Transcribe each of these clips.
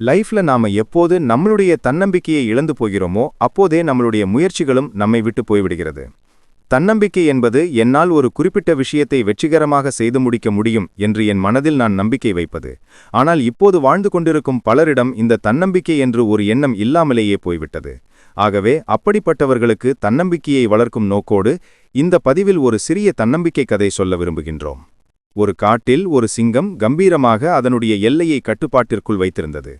லைஃப்ல நாம எப்போது நம்மளுடைய தன்னம்பிக்கையை இழந்து போகிறோமோ அப்போதே நம்மளுடைய முயற்சிகளும் நம்மை விட்டு போய்விடுகிறது. தன்னம்பிக்கை என்பது என்னால் ஒரு குறிப்பிட்ட விஷயத்தை வெற்றிகரமாக செய்து முடிக்க முடியும் என்று என் மனதில் நான் நம்பிக்கை வைப்பது. ஆனால் இப்போது வாழ்ந்து கொண்டிருக்கும் பலரிடம் இந்த தன்னம்பிக்கை என்று ஒரு எண்ணம் இல்லாமலேயே போய்விட்டது. ஆகவே அப்படிப்பட்டவர்களுக்கு தன்னம்பிக்கையை வளர்க்கும் நோக்கோடு இந்த பதிவில் ஒரு சிறிய தன்னம்பிக்கை கதை சொல்ல விரும்புகின்றோம். ஒரு காட்டில் ஒரு சிங்கம் கம்பீரமாக அதனுடைய எல்லையை கட்டுப்பாட்டிற்குள் வைத்திருந்தது.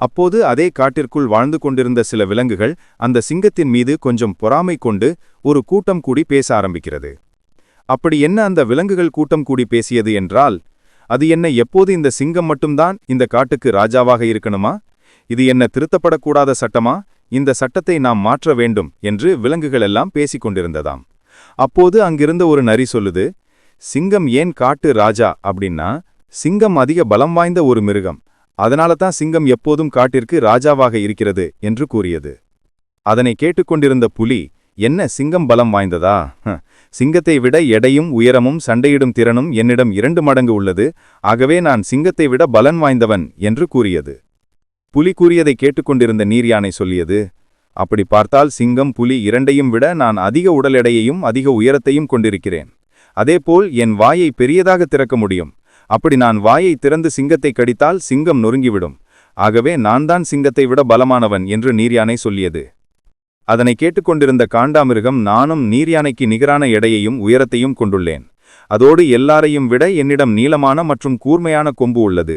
அப்போது அதே காட்டிற்குள் வாழ்ந்து கொண்டிருந்த சில விலங்குகள் அந்த சிங்கத்தின் மீது கொஞ்சம் பொறாமை கொண்டு ஒரு கூட்டம் கூடி பேச ஆரம்பிக்கிறது. அப்படி என்ன அந்த விலங்குகள் கூட்டம் கூடி பேசியது என்றால் அது என்ன எப்போது இந்த சிங்கம் மட்டும்தான் இந்த காட்டுக்கு ராஜாவாக இருக்கணுமா? இது என்ன திருத்தப்படக்கூடாத சட்டமா? இந்த சட்டத்தை நாம் மாற்ற வேண்டும் என்று விலங்குகள் எல்லாம் பேசிக் கொண்டிருந்ததாம். அப்போது அங்கிருந்த ஒரு நரி சொல்லுது சிங்கம் ஏன் காட்டு ராஜா? அப்படின்னா சிங்கம் அதிக பலம் வாய்ந்த ஒரு மிருகம். அதனால தான் சிங்கம் எப்போதும் காட்டிற்கு ராஜாவாக இருக்கிறது என்று கூறியது. அதனை கேட்டுக்கொண்டிருந்த புலி என்ன சிங்கம் பலம் வாய்ந்ததா? சிங்கத்தை விட எடையும் உயரமும் சண்டையிடும் திறனும் என்னிடம் இரண்டு மடங்கு உள்ளது. ஆகவே நான் சிங்கத்தை விட பலன் வாய்ந்தவன் என்று கூறியது. புலி கூறியதை கேட்டுக்கொண்டிருந்த நீர் யானை சொல்லியது அப்படி பார்த்தால் சிங்கம் புலி இரண்டையும் விட நான் அதிக உடல் எடையையும் அதிக உயரத்தையும் கொண்டிருக்கிறேன். அதேபோல் என் வாயை பெரியதாக திறக்க முடியும். அப்படி நான் வாயை திறந்து சிங்கத்தை கடித்தால் சிங்கம் நொறுங்கிவிடும். ஆகவே நான் தான் சிங்கத்தை விட பலமானவன் என்று நீர்யானை சொல்லியது. அதனை கேட்டுக்கொண்டிருந்த காண்டாமிருகம் நானும் நீர்யானைக்கு நிகரான எடையையும் உயரத்தையும் கொண்டுள்ளேன். அதோடு எல்லாரையும் விட என்னிடம் நீளமான மற்றும் கூர்மையான கொம்பு உள்ளது.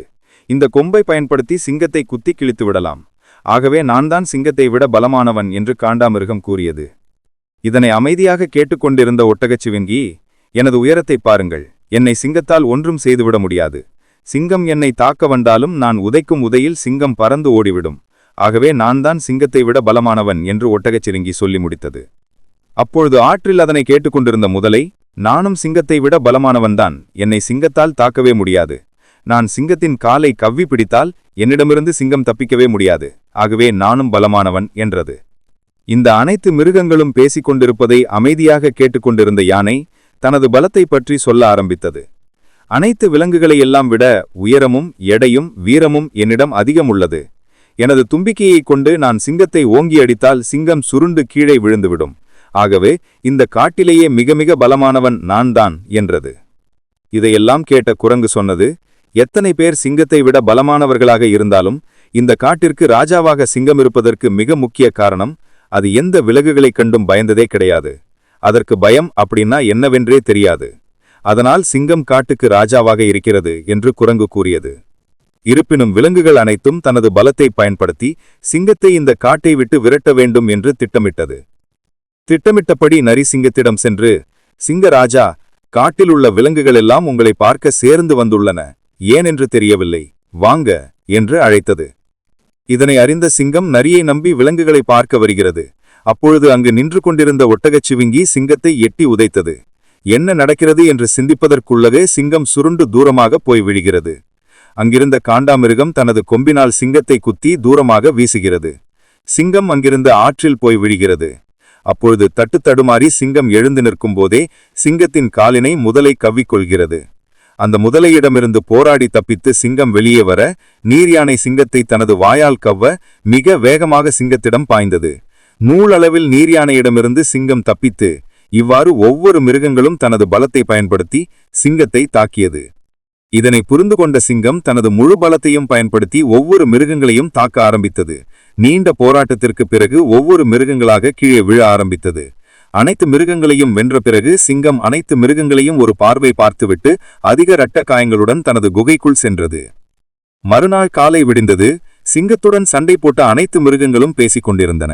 இந்த கொம்பை பயன்படுத்தி சிங்கத்தை குத்தி கிழித்து விடலாம். ஆகவே நான் தான் சிங்கத்தை விட பலமானவன் என்று காண்டாமிருகம் கூறியது. இதனை அமைதியாக கேட்டுக்கொண்டிருந்த ஒட்டகச்சிவிங்கி எனது உயரத்தை பாருங்கள். என்னை சிங்கத்தால் ஒன்றும் செய்துவிட முடியாது. சிங்கம் என்னை தாக்க வந்தாலும் நான் உதைக்கும் உதையில் சிங்கம் பறந்து ஓடிவிடும். ஆகவே நான் தான் சிங்கத்தை விட பலமானவன் என்று ஒட்டகச்சிருங்கி சொல்லி முடித்தது. அப்பொழுது ஆற்றில் அதனை கேட்டுக்கொண்டிருந்த முதலை நானும் சிங்கத்தை விட பலமானவன்தான் என்னை சிங்கத்தால் தாக்கவே முடியாது. நான் சிங்கத்தின் காலை கவ்வி பிடித்தால் என்னிடமிருந்து சிங்கம் தப்பிக்கவே முடியாது. ஆகவே நானும் பலமானவன் என்றது. இந்த அனைத்து மிருகங்களும் பேசிக் கொண்டிருப்பதை அமைதியாக கேட்டுக்கொண்டிருந்த யானை தனது பலத்தை பற்றி சொல்ல ஆரம்பித்தது. அனைத்து விலங்குகளை எல்லாம் விட உயரமும் எடையும் வீரமும் என்னிடம் அதிகம் உள்ளது எனது தும்பிக்கையைக் கொண்டு நான் சிங்கத்தை ஓங்கி அடித்தால் சிங்கம் சுருண்டு கீழே விழுந்துவிடும். ஆகவே இந்த காட்டிலேயே மிக மிக பலமானவன் நான் தான் என்றது. இதையெல்லாம் கேட்ட குரங்கு சொன்னது எத்தனை பேர் சிங்கத்தை விட பலமானவர்களாக இருந்தாலும் இந்த காட்டிற்கு ராஜாவாக சிங்கம் இருப்பதற்கு மிக முக்கிய காரணம் அது எந்த விலகுகளைக் கண்டும் பயந்ததே கிடையாது. அதற்கு பயம் அப்படின்னா என்னவென்றே தெரியாது. அதனால் சிங்கம் காட்டுக்கு ராஜாவாக இருக்கிறது என்று குரங்கு கூறியது. இருப்பினும் விலங்குகள் அனைத்தும் தனது பலத்தை பயன்படுத்தி சிங்கத்தை இந்த காட்டை விட்டு விரட்ட வேண்டும் என்று திட்டமிட்டது. திட்டமிட்டபடி நரி சிங்கத்திடம் சென்று சிங்கராஜா காட்டில் உள்ள விலங்குகள் எல்லாம் உங்களை பார்க்க சேர்ந்து வந்துள்ளன. ஏனென்று தெரியவில்லை. வாங்க என்று அழைத்தது. இதனை அறிந்த சிங்கம் நரியை நம்பி விலங்குகளை பார்க்க வருகிறது. அப்பொழுது அங்கு நின்று கொண்டிருந்த ஒட்டகச் சிவிங்கி சிங்கத்தை எட்டி உதைத்தது. என்ன நடக்கிறது என்று சிந்திப்பதற்குள்ளவே சிங்கம் சுருண்டு தூரமாக போய் விழுகிறது. அங்கிருந்த காண்டாமிருகம் தனது கொம்பினால் சிங்கத்தை குத்தி தூரமாக வீசுகிறது. சிங்கம் அங்கிருந்த ஆற்றில் போய் விழுகிறது. அப்பொழுது தட்டு தடுமாறி சிங்கம் எழுந்து நிற்கும் போதே சிங்கத்தின் காலினை முதலை கவ்விக்கொள்கிறது. அந்த முதலையிடமிருந்து போராடி தப்பித்து சிங்கம் வெளியே வர நீர் யானை சிங்கத்தை தனது வாயால் கவ்வ மிக வேகமாக சிங்கத்திடம் பாய்ந்தது. நூலளவில் நீர் யானையிடமிருந்து சிங்கம் தப்பித்து இவ்வாறு ஒவ்வொரு மிருகங்களும் தனது பலத்தை பயன்படுத்தி சிங்கத்தை தாக்கியது. இதனை புரிந்து கொண்ட சிங்கம் தனது முழு பலத்தையும் பயன்படுத்தி ஒவ்வொரு மிருகங்களையும் தாக்க ஆரம்பித்தது. நீண்ட போராட்டத்திற்கு பிறகு ஒவ்வொரு மிருகங்களாக கீழே விழ ஆரம்பித்தது. அனைத்து மிருகங்களையும் வென்ற பிறகு சிங்கம் அனைத்து மிருகங்களையும் ஒரு பார்வை பார்த்துவிட்டு அதிக இரட்ட காயங்களுடன் தனது குகைக்குள் சென்றது. மறுநாள் காலை விடிந்தது. சிங்கத்துடன் சண்டை போட்ட அனைத்து மிருகங்களும் பேசிக் கொண்டிருந்தன.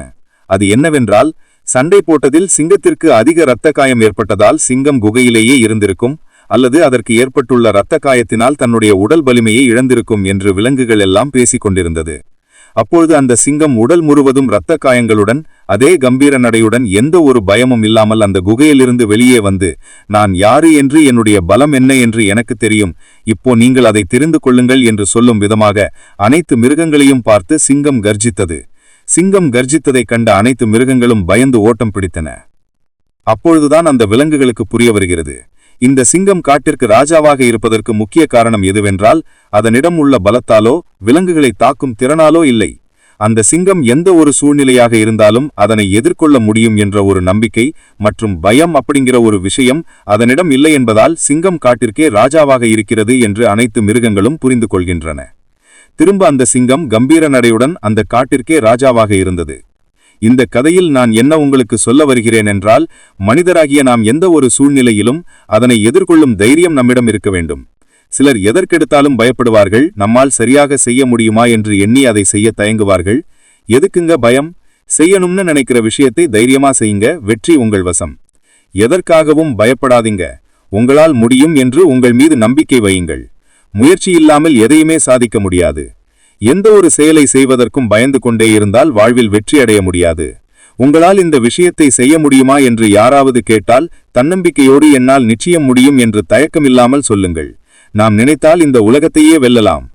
அது என்னவென்றால் சண்டை போட்டதில் சிங்கத்திற்கு அதிக இரத்த காயம் ஏற்பட்டதால் சிங்கம் குகையிலேயே இருந்திருக்கும் அல்லது அதற்கு ஏற்பட்டுள்ள இரத்த காயத்தினால் தன்னுடைய உடல் வலிமையை இழந்திருக்கும் என்று விலங்குகள் எல்லாம் பேசிக் கொண்டிருந்தது. அப்பொழுது அந்த சிங்கம் உடல் முழுவதும் இரத்த காயங்களுடன் அதே கம்பீர நடையுடன் எந்த ஒரு பயமும் இல்லாமல் அந்த குகையிலிருந்து வெளியே வந்து நான் யாரு என்று என்னுடைய பலம் என்ன என்று எனக்கு தெரியும். இப்போ நீங்கள் அதை தெரிந்து கொள்ளுங்கள் என்று சொல்லும் விதமாக அனைத்து மிருகங்களையும் பார்த்து சிங்கம் கர்ஜித்தது. சிங்கம் கர்ஜித்ததைக் கண்ட அனைத்து மிருகங்களும் பயந்து ஓட்டம் பிடித்தன. அப்பொழுதுதான் அந்த விலங்குகளுக்கு புரிய வருகிறது. இந்த சிங்கம் காட்டிற்கு ராஜாவாக இருப்பதற்கு முக்கிய காரணம் எதுவென்றால் அதனிடம் உள்ள பலத்தாலோ விலங்குகளை தாக்கும் திறனாலோ இல்லை. அந்த சிங்கம் எந்த ஒரு சூழ்நிலையாக இருந்தாலும் அதனை எதிர்கொள்ள முடியும் என்ற ஒரு நம்பிக்கை மற்றும் பயம் அப்படிங்கிற ஒரு விஷயம் அதனிடம் இல்லை என்பதால் சிங்கம் காட்டிற்கே ராஜாவாக இருக்கிறது என்று அனைத்து மிருகங்களும் புரிந்து கொள்கின்றன. திரும்ப அந்த சிங்கம் கம்பீர நடையுடன் அந்த காட்டிற்கே ராஜாவாக இருந்தது. இந்த கதையில் நான் என்ன உங்களுக்கு சொல்ல வருகிறேன் என்றால் மனிதராகிய நாம் எந்த ஒரு சூழ்நிலையிலும் அதனை எதிர்கொள்ளும் தைரியம் நம்மிடம் இருக்க வேண்டும். சிலர் எதற்கெடுத்தாலும் பயப்படுவார்கள் நம்மால் சரியாக செய்ய முடியுமா? என்று எண்ணி அதை செய்ய தயங்குவார்கள். எதுக்குங்க பயம்? செய்யணும்னு நினைக்கிற விஷயத்தை தைரியமா செய்யுங்க வெற்றி உங்கள் வசம். எதற்காகவும் பயப்படாதீங்க. உங்களால் முடியும் என்று உங்கள் மீது நம்பிக்கை வையுங்கள். முயற்சி இல்லாமல் எதையுமே சாதிக்க முடியாது. எந்த ஒரு செயலை செய்வதற்கும் பயந்து கொண்டே இருந்தால் வாழ்வில் வெற்றி அடைய முடியாது. உங்களால் இந்த விஷயத்தை செய்ய முடியுமா என்று யாராவது கேட்டால் தன்னம்பிக்கையோடு என்னால் நிச்சயம் முடியும் என்று தயக்கமில்லாமல் சொல்லுங்கள். நாம் நினைத்தால் இந்த உலகத்தையே வெல்லலாம்.